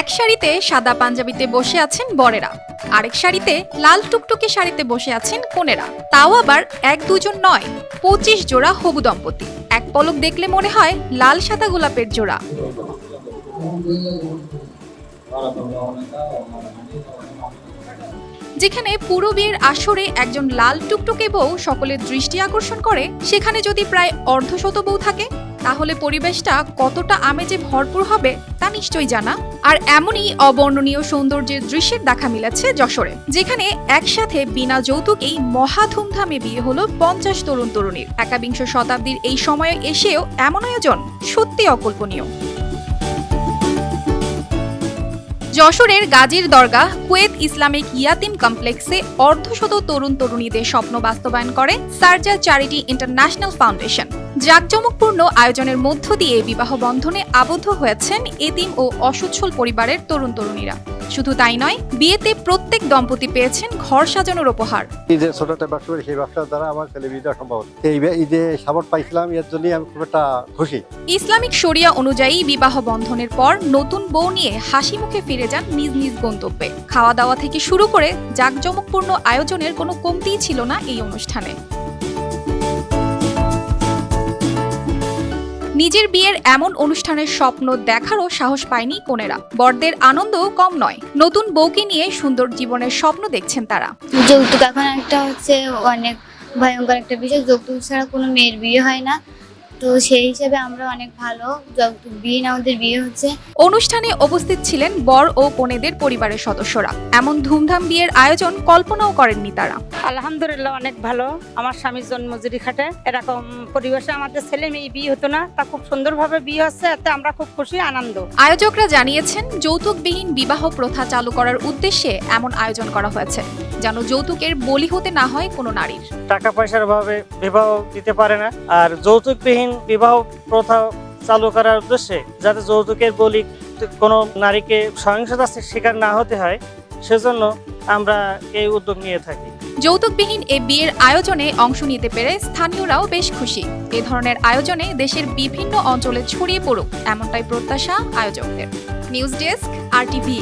এক শাড়িতে সাদা পাঞ্জাবিতে বসে আছেন বরেরা। আরেক শাড়িতে লাল টুকটুকে শাড়িতে বসে আছেন কনেরা। তাও আবার এক দুজন নয়, পঁচিশ জোড়া হবু দম্পতি। এক পলক দেখলে মনে হয় লাল সাদা গোলাপের জোড়া। যেখানে পুরো বিয়ের আসরে একজন লাল টুকটুকে বউ সকলের দৃষ্টি আকর্ষণ করে, সেখানে যদি প্রায় অর্ধশত বউ থাকে তাহলে পরিবেশটা কতটা আমেজে ভরপুর হবে তা নিশ্চয়ই জানা। আর এমনই অবর্ণনীয় সৌন্দর্যের দৃশ্যের দেখা মিলেছে যশোরে, যেখানে একসাথে বিনা যৌতুকেই মহা ধুমধামে বিয়ে হলো পঞ্চাশ তরুণ তরুণীর। একাবিংশ শতাব্দীর এই সময়ে এসেও এমন আয়োজন সত্যি অকল্পনীয়। যশোরের গাজীর দরগা কুয়েত ইসলামিক ইয়াতিম কমপ্লেক্সে অর্ধশত তরুণ তরুণীদের স্বপ্ন বাস্তবায়ন করে সার্জা চ্যারিটি ইন্টারন্যাশনাল ফাউন্ডেশন। জাঁকজমকপূর্ণ আয়োজনের মধ্য দিয়ে বিবাহ বন্ধনে আবদ্ধ হয়েছেন এতিম ও অসচ্ছল পরিবারের তরুণ তরুণীরা। শুধু তাই নয় বিয়েতে প্রত্যেক দম্পতি পেয়েছেন ঘর সাজানোর উপহার। ছোট একটা ব্যবসা করি সেই ব্যবসার দ্বারা আমার ছেলে বিয়ে সম্ভব। এই ঈদে সাপোর্ট পাইছিলাম এর জন্যই আমি খুব একটা খুশি। ইসলামিক শরিয়া অনুযায়ী বিবাহ বন্ধনের পর নতুন বউ নিয়ে হাসি মুখে ফিরে যান নিজ নিজ গন্তব্যে। খাওয়া দাওয়া থেকে শুরু করে জাঁকজমকপূর্ণ আয়োজনের কোনো কমতিই ছিল না এই অনুষ্ঠানে। নিজের বিয়ের এমন অনুষ্ঠানের স্বপ্ন দেখারও সাহস পায়নি কোনেরা বরদের আনন্দও কম নয়। নতুন বউকে নিয়ে সুন্দর জীবনের স্বপ্ন দেখছেন তারা। যৌতুক এখন একটা হচ্ছে অনেক ভয়ঙ্কর একটা বিষয়। যৌতুক ছাড়া কোনো মেয়ের বিয়ে হয় না। তো সেই হিসাবে আমরা অনেক ভালো। বিয়ে না আমাদের বিয়ে হচ্ছে। অনুষ্ঠানে উপস্থিত ছিলেন বর ও কনেদের পরিবারের সদস্যরা। এমন ধুমধাম বিয়ের আয়োজন কল্পনাও করেননি তারা। আলহামদুলিল্লাহ অনেক ভালো। আমার স্বামীর জন্মজুরি খাটে এরকম পরিবেশে আমাদের ছেলে মেয়ে বিয়ে হতো না। তা খুব সুন্দরভাবে বিয়ে হচ্ছে। এতে আমরা খুব খুশি আনন্দ। আয়োজকরা জানিয়েছেন যৌতুকবিহীন বিবাহ প্রথা চালু করার উদ্দেশ্যে এমন আয়োজন করা হয়েছে। যেন যৌতুকের বলি হতে না হয় কোনো নারীর। টাকা পয়সার অভাবে বিবাহ দিতে পারে না। আর যৌতুকবিহীন বিবাহ প্রথা চালু করার উদ্দেশ্যে যাতে যৌতুকের বলি কোনো নারীকে সহিংসতার শিকার না হতে হয় সেজন্য আমরা এই উদ্যোগ নিয়ে থাকি। যৌতুকবিহীন এই বিয়ের আয়োজনে অংশ নিতে পেরে স্থানীয়রাও বেশ খুশি। এ ধরনের আয়োজনে দেশের বিভিন্ন অঞ্চলে ছড়িয়ে পড়ুক এমনটাই প্রত্যাশা আয়োজকদের। নিউজ ডেস্ক আর টিভি